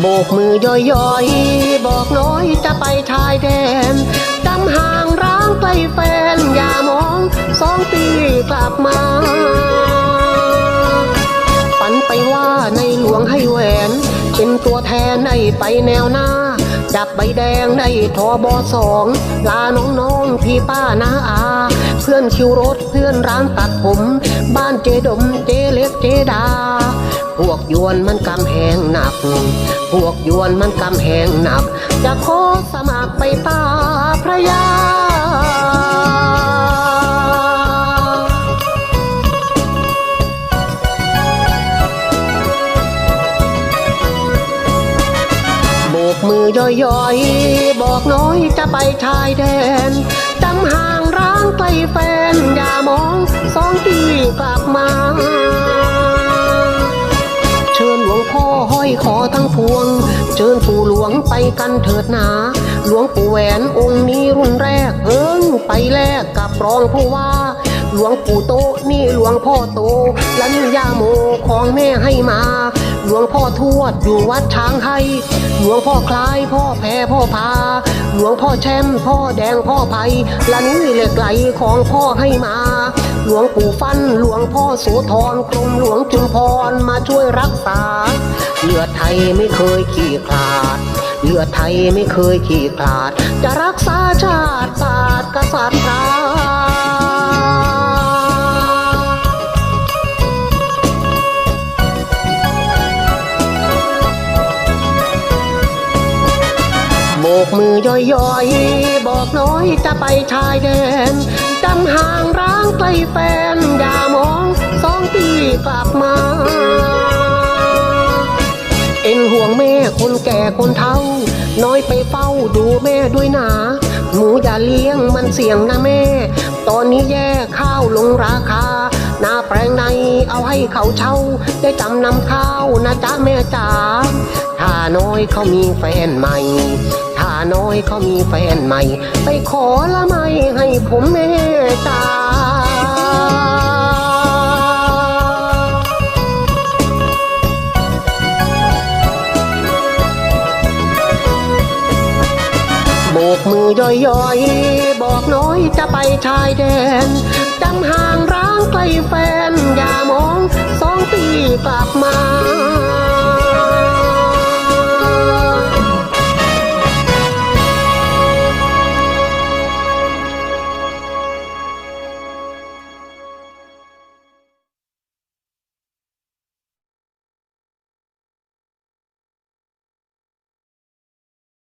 โบกมือย่อยๆ บอกน้อยจะไปชายแดนจำห่างร้างไกลแฟน อย่ามองสองปีกลับมาฝันไปว่าในหลวงให้แหวน เป็นตัวแทนในไปแนวหน้าจับใบแดงในทอบอสอง ลาน้องๆพี่ป้านาอา เพื่อนคิวรถเพื่อนร้านตัดผม บ้านเจดมเจเล็กเจดา พวกยวนมันกำแหงหนัก พวกยวนมันกำแหงหนัก จะขอสมัครไปป้าพระยาโบกมือย่อยๆ บอกน้อยจะไปชายแดนจำห่างร้างไกลแฟน อย่ามองสองปีกลับมา อห้อยคอทั้งพวง เชิญปู่หลวงไปกันเถิดหนา หลวงปู่แหวนองค์นี้รุ่นแรกเอิ้งไปแลกกับรองผู้ว่า หลวงปู่โตนี่หลวงพ่อโต และนี่ย่าโมของแม่ให้มา หลวงพ่อทวดอยู่วัดช้างให้ หลวงพ่อคล้ายพ่อแพ้พ่อพา หลวงพ่อแช่มพ่อแดงพ่อไผ่และนี่เหล็กไหลของพ่อให้มาหลวงปู่ฟันหลวงพ่อโสธรกรมหลวงจุมพรมาช่วยรักษา เลือดไทยไม่เคยขี้ขลาด เลือดไทยไม่เคยขี้ขลาด จะรักษาชาติศาสตร์กษัตริย์ราโบกมือย่อยๆ บอกน้อยจะไปชายแดนจำห่างร้างไกลแฟน อย่ามองสองปีกลับมา ห่วงแม่คนแก่คนเฒ่า น้อยไปเฝ้าดูแม่ด้วยนะหมูอย่าเลี้ยงมันเสี่ยงนะแม่ ตอนนี้แย่ข้าวลงราคา หน้าแปลงในเอาให้เขาเช่า ได้จำนำข้าวนะจ๊ะแม่จ๋าถ้าน้อยเขามีแฟนใหม่ถ้าน้อยเขามีแฟนใหม่ ไปขอละไม่ให้ผมแม่จ๋า กมือย่อยๆ บอกน้อยจะไปชายแดนจำหา